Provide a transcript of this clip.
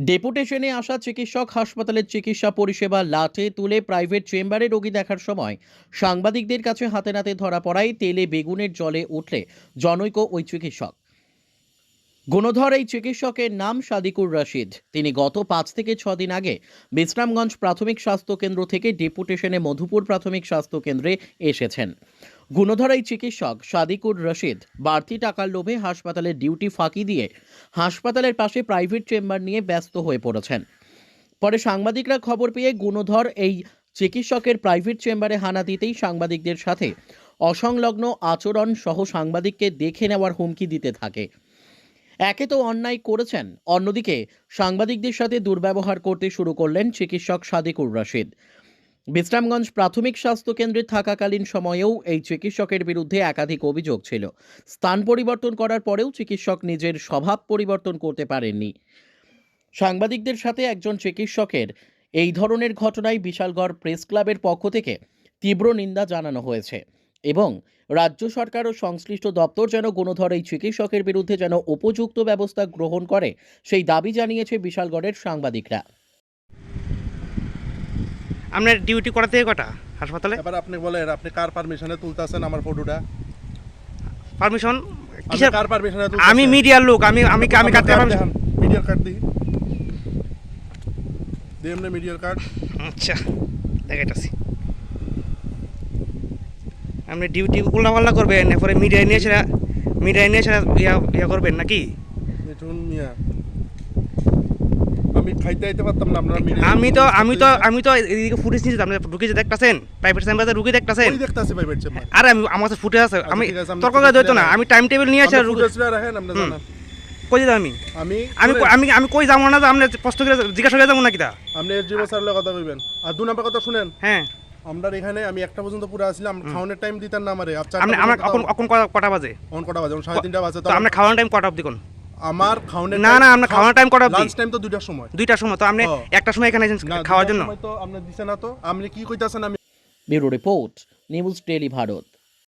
ডেপুটেশনে আসা চিকিৎসক হাসপাতালের চিকিৎসা পরিষেবা লাটে তুলে প্রাইভেট চেম্বারে রোগী দেখার সময় সাংবাদিকদের কাছে হাতে নাতে ধরা পড়ায় তেলে বেগুনের জলে উঠলে জনৈক ওই চিকিৎসক। গুণধর এই চিকিৎসকের নাম সাদিকুর রশিদ। তিনি গত পাঁচ থেকে ছ দিন আগে বিশ্রামগঞ্জ প্রাথমিক স্বাস্থ্য কেন্দ্র থেকে ডেপুটেশনে মধুপুর প্রাথমিক স্বাস্থ্য কেন্দ্রে এসেছেন। গুণধর এই চিকিৎসক সাদিকুর রশিদ বাড়তি টাকার লোভে হাসপাতালের ডিউটি ফাঁকি দিয়ে হাসপাতালের পাশে প্রাইভেট চেম্বার নিয়ে ব্যস্ত হয়ে পড়েছেন। পরে সাংবাদিকরা খবর পেয়ে গুণধর এই চিকিৎসকের প্রাইভেট চেম্বারে হানা দিতেই সাংবাদিকদের সাথে অসংলগ্ন আচরণ সহ সাংবাদিককে দেখে নেওয়ার হুমকি দিতে থাকে। একে তো অন্যায় করেছেন, অন্যদিকে সাংবাদিকদের সাথে দুর্ব্যবহার করতে শুরু করলেন চিকিৎসক সাদিকুর রশিদ। বিশ্রামগঞ্জ প্রাথমিক স্বাস্থ্য কেন্দ্রে থাকাকালীন সময়েও এই চিকিৎসকের বিরুদ্ধে একাধিক অভিযোগ ছিল। স্থান পরিবর্তন করার পরেও চিকিৎসক নিজের স্বভাব পরিবর্তন করতে পারেননি। সাংবাদিকদের সাথে একজন চিকিৎসকের এই ধরনের ঘটনায় বিশালগড় প্রেস ক্লাবের পক্ষ থেকে তীব্র নিন্দা জানানো হয়েছে এবং রাজ্য সরকার ও সংশ্লিষ্ট দপ্তর যেন গুণধর এই চিকিৎসকের বিরুদ্ধে যেন উপযুক্ত ব্যবস্থা গ্রহণ করে সেই দাবি জানিয়েছে বিশালগড়ের সাংবাদিকরা। আপনার ডিউটি করা থেকে কটা হাসপাতালে? এবার আপনি বলেন আপনি কার পারমিশনে তুলতেছেন আমার ফটোটা পারমিশন কিসের কার পারমিশনে আমি মিডিয়ার লোক আমি আমি আমি কাটতে মিডিয়ার কার্ড দিই। দিই এমনি মিডিয়ার কার্ড আচ্ছা দেখাইতেছি। আপনি ডিউটি উল্টাপাল্টা করবেন এরপরে মিডিয়ায় নিয়ে সেটা মিডিয়ায় নিয়ে সেটা ইয়া ইয়া করবেন নাকি? মিঠুন মিয়া। আমি খাইতে আইতে পারতাম না মিডিয়া আমি তো আমি তো আমি তো এদিকে ফুটেজ নিয়েছি আপনি ঢুকে যে দেখতেছেন প্রাইভেট চেম্বারে রুগী দেখতেছেন। দেখতাছি বেডছে ভাই আরে আমি আমার কাছে ফুটে আছে আমি তর্ক করে ধরতো না আমি টাইম টেবিল নিয়ে আসি আর রুগী রাখেন আপনি। জানান। কই যেতাম আমি? আমি আমি আমি কই যাব না আপনি প্রশ্ন করে জিজ্ঞাসা করে যাব নাকি তা? আপনি এসডিও স্যারের কথা কইবেন। আর দু নম্বর কথা শুনেন। হ্যাঁ। আমরা এখানে আমি একটা পর্যন্ত পুরো আসলাম খাওয়ানোর টাইম দিতেন না আমারে। আচ্ছা আপনি আমার এখন এখন কটা- কটা বাজে? অন কটা বাজে? সাড়ে তিনটা বাজে তো আপনার খাওয়ানোর টাইম কটা অবধি কোন? আমার খাওয়ানোর না, না, আপনার খাওয়ানোর টাইম কটা লাঞ্চ টাইম তো দুইটার সময়। দুইটার সময় তো আপনি একটার একটা সময় এখানে খাওয়ার জন্য? সময় তো আপনি দিছে না তো। আপনি কি কইতাছেন আমি bureau report news daily Bharat.